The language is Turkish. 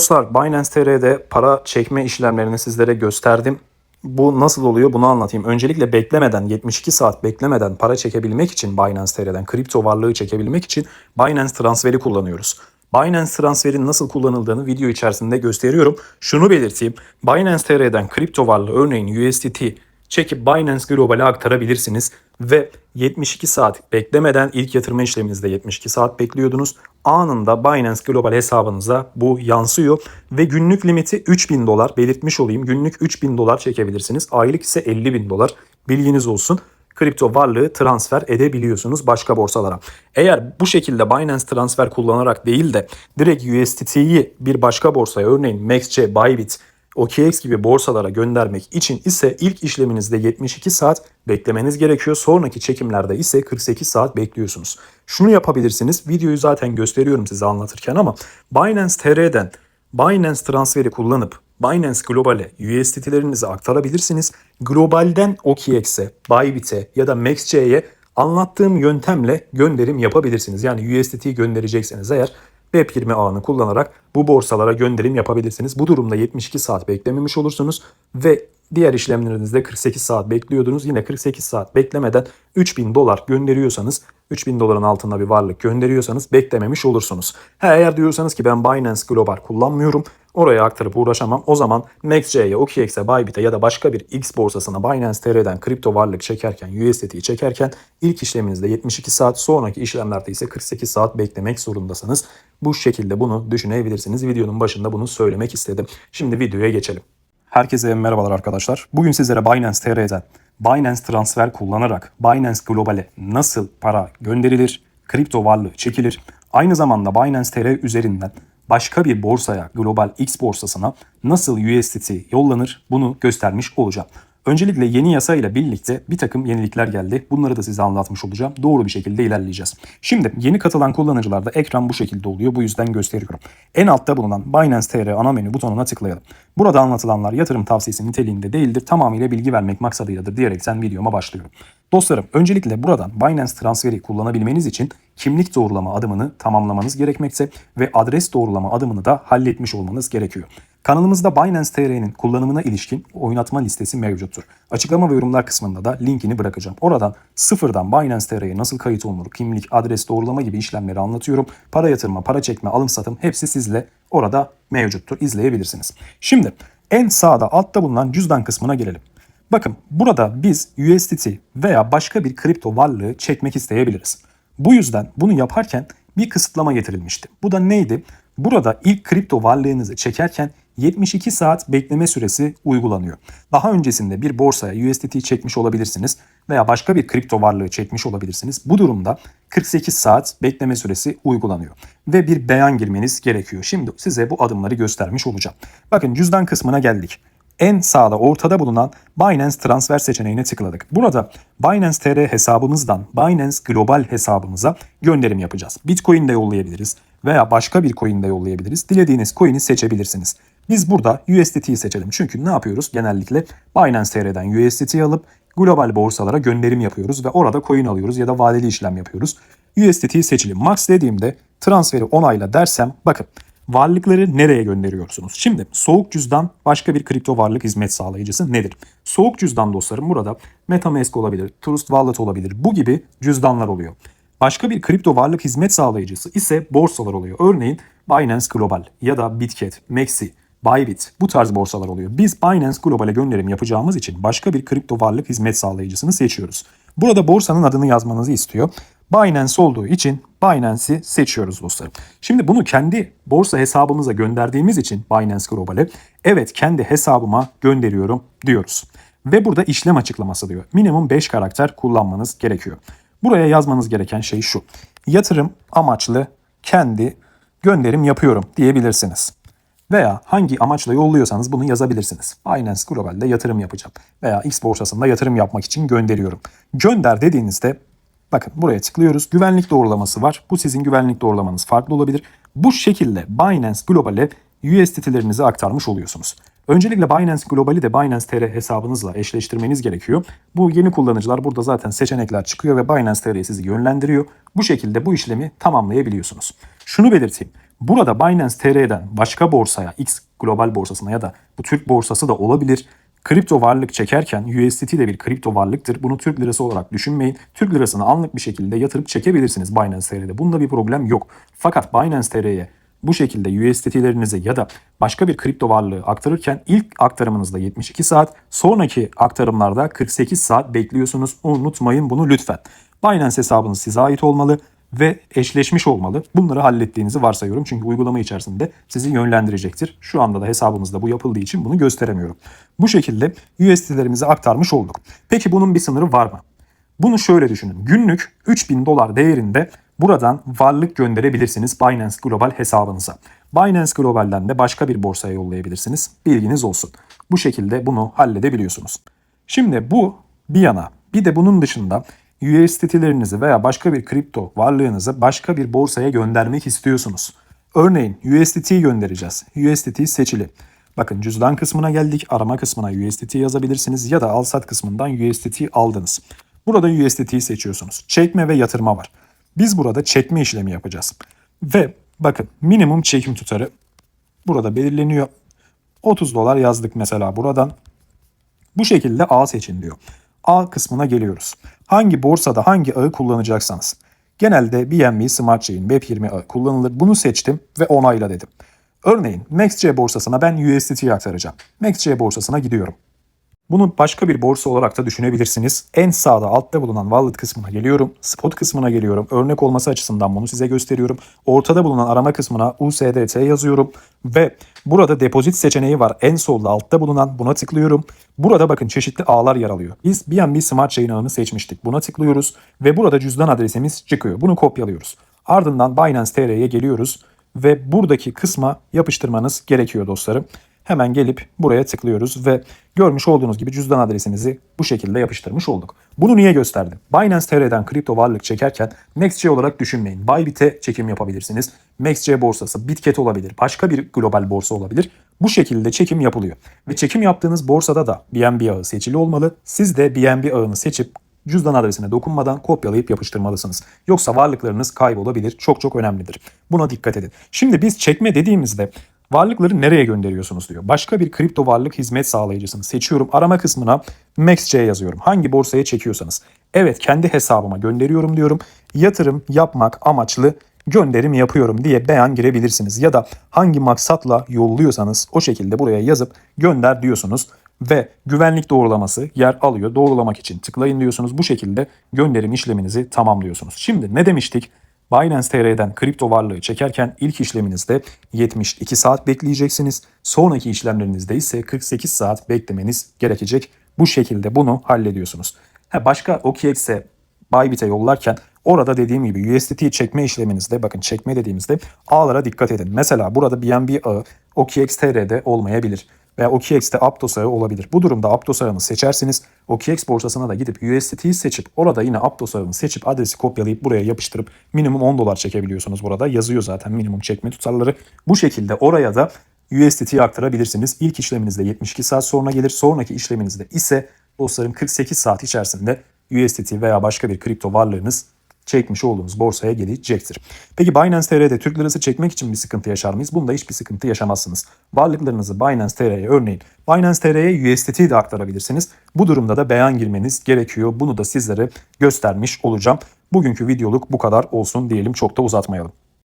Dostlar Binance TR'de para çekme işlemlerini sizlere gösterdim. Bu nasıl oluyor bunu anlatayım. Öncelikle beklemeden 72 saat beklemeden para çekebilmek için Binance TR'den kripto varlığı çekebilmek için Binance transferi kullanıyoruz. Binance transferin nasıl kullanıldığını video içerisinde gösteriyorum. Şunu belirteyim. Binance TR'den kripto varlığı örneğin USDT çekip Binance Global'e aktarabilirsiniz ve 72 saat beklemeden ilk yatırma işleminizde 72 saat bekliyordunuz. Anında Binance Global hesabınıza bu yansıyor ve günlük limiti 3000 dolar belirtmiş olayım. Günlük 3000 dolar çekebilirsiniz. Aylık ise 50 bin dolar. Bilginiz olsun kripto varlığı transfer edebiliyorsunuz başka borsalara. Eğer bu şekilde Binance transfer kullanarak değil de direkt USDT'yi bir başka borsaya örneğin MaxC, Bybit, OKX gibi borsalara göndermek için ise ilk işleminizde 72 saat beklemeniz gerekiyor. Sonraki çekimlerde ise 48 saat bekliyorsunuz. Şunu yapabilirsiniz. Videoyu zaten gösteriyorum size anlatırken ama Binance TR'den Binance transferi kullanıp Binance Global'e USDT'lerinizi aktarabilirsiniz. Globalden OKX'e, Bybit'e ya da MaxC'ye anlattığım yöntemle gönderim yapabilirsiniz. Yani USDT gönderecekseniz eğer Web20 ağını kullanarak bu borsalara gönderim yapabilirsiniz. Bu durumda 72 saat beklememiş olursunuz ve diğer işlemlerinizde 48 saat bekliyordunuz. Yine 48 saat beklemeden 3000 dolar gönderiyorsanız 3000 doların altında bir varlık gönderiyorsanız beklememiş olursunuz. Ha, eğer diyorsanız ki ben Binance Global kullanmıyorum oraya aktarıp uğraşamam. O zaman MaxC'ye, OKX'e, Bybit'e ya da başka bir X borsasına Binance TR'den kripto varlık çekerken, USDT'yi çekerken ilk işleminizde 72 saat, sonraki işlemlerde ise 48 saat beklemek zorundasınız. Bu şekilde bunu düşünebilirsiniz. Videonun başında bunu söylemek istedim. Şimdi videoya geçelim. Herkese merhabalar arkadaşlar. Bugün sizlere Binance TR'den Binance transfer kullanarak Binance Global'e nasıl para gönderilir, kripto varlığı çekilir, aynı zamanda Binance TR üzerinden başka bir borsaya, Global X borsasına nasıl USDT yollanır bunu göstermiş olacağım. Öncelikle yeni yasa ile birlikte bir takım yenilikler geldi. Bunları da size anlatmış olacağım. Doğru bir şekilde ilerleyeceğiz. Şimdi yeni katılan kullanıcılarda ekran bu şekilde oluyor. Bu yüzden gösteriyorum. En altta bulunan Binance TR ana menü butonuna tıklayalım. Burada anlatılanlar yatırım tavsiyesi niteliğinde değildir. Tamamıyla bilgi vermek maksadıyladır diyerekten videoma başlıyorum. Dostlarım öncelikle buradan Binance transferi kullanabilmeniz için kimlik doğrulama adımını tamamlamanız gerekmekte ve adres doğrulama adımını da halletmiş olmanız gerekiyor. Kanalımızda Binance TR'nin kullanımına ilişkin oynatma listesi mevcuttur. Açıklama ve yorumlar kısmında da linkini bırakacağım. Oradan sıfırdan Binance TR'ye nasıl kayıt olunur, kimlik, adres doğrulama gibi işlemleri anlatıyorum. Para yatırma, para çekme, alım satım hepsi sizle orada mevcuttur. İzleyebilirsiniz. Şimdi en sağda altta bulunan cüzdan kısmına gelelim. Bakın burada biz USDT veya başka bir kripto varlığı çekmek isteyebiliriz. Bu yüzden bunu yaparken bir kısıtlama getirilmişti. Bu da neydi? Burada ilk kripto varlığınızı çekerken 72 saat bekleme süresi uygulanıyor. Daha öncesinde bir borsaya USDT çekmiş olabilirsiniz veya başka bir kripto varlığı çekmiş olabilirsiniz. Bu durumda 48 saat bekleme süresi uygulanıyor ve bir beyan girmeniz gerekiyor. Şimdi size bu adımları göstermiş olacağım. Bakın cüzdan kısmına geldik en sağda ortada bulunan Binance transfer seçeneğine tıkladık. Burada Binance TR hesabımızdan Binance Global hesabımıza gönderim yapacağız. Bitcoin de yollayabiliriz veya başka bir coin de yollayabiliriz. Dilediğiniz coin'i seçebilirsiniz. Biz burada USDT'yi seçelim. Çünkü ne yapıyoruz? Genellikle Binance TR'den USDT alıp global borsalara gönderim yapıyoruz ve orada coin alıyoruz ya da vadeli işlem yapıyoruz. USDT'yi seçelim. Max dediğimde transferi onayla dersem bakın varlıkları nereye gönderiyorsunuz? Şimdi soğuk cüzdan başka bir kripto varlık hizmet sağlayıcısı nedir? Soğuk cüzdan dostlarım burada MetaMask olabilir, Trust Wallet olabilir. Bu gibi cüzdanlar oluyor. Başka bir kripto varlık hizmet sağlayıcısı ise borsalar oluyor. Örneğin Binance Global ya da Bitget, Maxi, Bybit bu tarz borsalar oluyor. Biz Binance Global'e gönderim yapacağımız için başka bir kripto varlık hizmet sağlayıcısını seçiyoruz. Burada borsanın adını yazmanızı istiyor. Binance olduğu için Binance'i seçiyoruz dostlarım. Şimdi bunu kendi borsa hesabımıza gönderdiğimiz için Binance Global'e evet kendi hesabıma gönderiyorum diyoruz. Ve burada işlem açıklaması diyor. Minimum 5 karakter kullanmanız gerekiyor. Buraya yazmanız gereken şey şu. Yatırım amaçlı kendi gönderim yapıyorum diyebilirsiniz. Veya hangi amaçla yolluyorsanız bunu yazabilirsiniz. Binance Global'de yatırım yapacağım veya X borsasında yatırım yapmak için gönderiyorum. Gönder dediğinizde bakın buraya tıklıyoruz. Güvenlik doğrulaması var. Bu sizin güvenlik doğrulamanız farklı olabilir. Bu şekilde Binance Global'e USDT'lerinizi aktarmış oluyorsunuz. Öncelikle Binance Global'i de Binance TR hesabınızla eşleştirmeniz gerekiyor. Bu yeni kullanıcılar burada zaten seçenekler çıkıyor ve Binance TR'ye sizi yönlendiriyor. Bu şekilde bu işlemi tamamlayabiliyorsunuz. Şunu belirteyim. Burada Binance TR'den başka borsaya, X global borsasına ya da bu Türk borsası da olabilir. Kripto varlık çekerken USDT de bir kripto varlıktır. Bunu Türk lirası olarak düşünmeyin. Türk lirasını anlık bir şekilde yatırıp çekebilirsiniz Binance TR'de. Bunda bir problem yok. Fakat Binance TR'ye bu şekilde USDT'lerinizi ya da başka bir kripto varlığı aktarırken ilk aktarımınızda 72 saat, sonraki aktarımlarda 48 saat bekliyorsunuz. Unutmayın bunu lütfen. Binance hesabınız size ait olmalı ve eşleşmiş olmalı. Bunları hallettiğinizi varsayıyorum. Çünkü uygulama içerisinde sizi yönlendirecektir. Şu anda da hesabımızda bu yapıldığı için bunu gösteremiyorum. Bu şekilde USDT'lerimizi aktarmış olduk. Peki bunun bir sınırı var mı? Bunu şöyle düşünün. Günlük 3000 dolar değerinde buradan varlık gönderebilirsiniz Binance Global hesabınıza. Binance Global'den de başka bir borsaya yollayabilirsiniz. Bilginiz olsun. Bu şekilde bunu halledebiliyorsunuz. Şimdi bu bir yana. Bir de bunun dışında USDT'lerinizi veya başka bir kripto varlığınızı başka bir borsaya göndermek istiyorsunuz. Örneğin USDT göndereceğiz. USDT seçili. Bakın cüzdan kısmına geldik. Arama kısmına USDT yazabilirsiniz ya da al sat kısmından USDT aldınız. Burada USDT'yi seçiyorsunuz. Çekme ve yatırma var. Biz burada çekme işlemi yapacağız. Ve bakın minimum çekim tutarı burada belirleniyor. 30 dolar yazdık mesela buradan. Bu şekilde A seçin diyor. A kısmına geliyoruz. Hangi borsada hangi ağı kullanacaksanız. Genelde BNB Smart Chain Web20 ağı kullanılır. Bunu seçtim ve onayla dedim. Örneğin MaxC borsasına ben USDT'yi aktaracağım. MaxC borsasına gidiyorum. Bunu başka bir borsa olarak da düşünebilirsiniz. En sağda altta bulunan wallet kısmına geliyorum. Spot kısmına geliyorum. Örnek olması açısından bunu size gösteriyorum. Ortada bulunan arama kısmına USDT yazıyorum. Ve burada depozit seçeneği var. En solda altta bulunan buna tıklıyorum. Burada bakın çeşitli ağlar yer alıyor. Biz BNB Smart Chain ağını seçmiştik. Buna tıklıyoruz. Ve burada cüzdan adresimiz çıkıyor. Bunu kopyalıyoruz. Ardından Binance TR'ye geliyoruz. Ve buradaki kısma yapıştırmanız gerekiyor dostlarım. Hemen gelip buraya tıklıyoruz ve görmüş olduğunuz gibi cüzdan adresinizi bu şekilde yapıştırmış olduk. Bunu niye gösterdim? Binance TR'den kripto varlık çekerken MaxC olarak düşünmeyin. Bybit'e çekim yapabilirsiniz. MaxC borsası, Bitget olabilir, başka bir global borsa olabilir. Bu şekilde çekim yapılıyor. Ve çekim yaptığınız borsada da BNB ağı seçili olmalı. Siz de BNB ağını seçip cüzdan adresine dokunmadan kopyalayıp yapıştırmalısınız. Yoksa varlıklarınız kaybolabilir. Çok çok önemlidir. Buna dikkat edin. Şimdi biz çekme dediğimizde Varlıkları nereye gönderiyorsunuz diyor. Başka bir kripto varlık hizmet sağlayıcısını seçiyorum. Arama kısmına MaxC yazıyorum. Hangi borsaya çekiyorsanız. Evet kendi hesabıma gönderiyorum diyorum. Yatırım yapmak amaçlı gönderim yapıyorum diye beyan girebilirsiniz. Ya da hangi maksatla yolluyorsanız o şekilde buraya yazıp gönder diyorsunuz. Ve güvenlik doğrulaması yer alıyor. Doğrulamak için tıklayın diyorsunuz. Bu şekilde gönderim işleminizi tamamlıyorsunuz. Şimdi ne demiştik? Binance TR'den kripto varlığı çekerken ilk işleminizde 72 saat bekleyeceksiniz. Sonraki işlemlerinizde ise 48 saat beklemeniz gerekecek. Bu şekilde bunu hallediyorsunuz. Ha, başka OKX'e Bybit'e yollarken orada dediğim gibi USDT çekme işleminizde bakın çekme dediğimizde ağlara dikkat edin. Mesela burada BNB ağı OKX TR'de olmayabilir veya OKX'te Aptos ağı olabilir. Bu durumda Aptos ağını seçersiniz. OKX borsasına da gidip USDT'yi seçip orada yine Aptos ağını seçip adresi kopyalayıp buraya yapıştırıp minimum 10 dolar çekebiliyorsunuz burada. Yazıyor zaten minimum çekme tutarları. Bu şekilde oraya da USDT'yi aktarabilirsiniz. İlk işleminizde 72 saat sonra gelir. Sonraki işleminizde ise dostlarım 48 saat içerisinde USDT veya başka bir kripto varlığınız çekmiş olduğunuz borsaya gelecektir. Peki Binance TR'de Türk lirası çekmek için bir sıkıntı yaşar mıyız? Bunda hiçbir sıkıntı yaşamazsınız. Varlıklarınızı Binance TR'ye örneğin Binance TR'ye USDT de aktarabilirsiniz. Bu durumda da beyan girmeniz gerekiyor. Bunu da sizlere göstermiş olacağım. Bugünkü videoluk bu kadar olsun diyelim çok da uzatmayalım.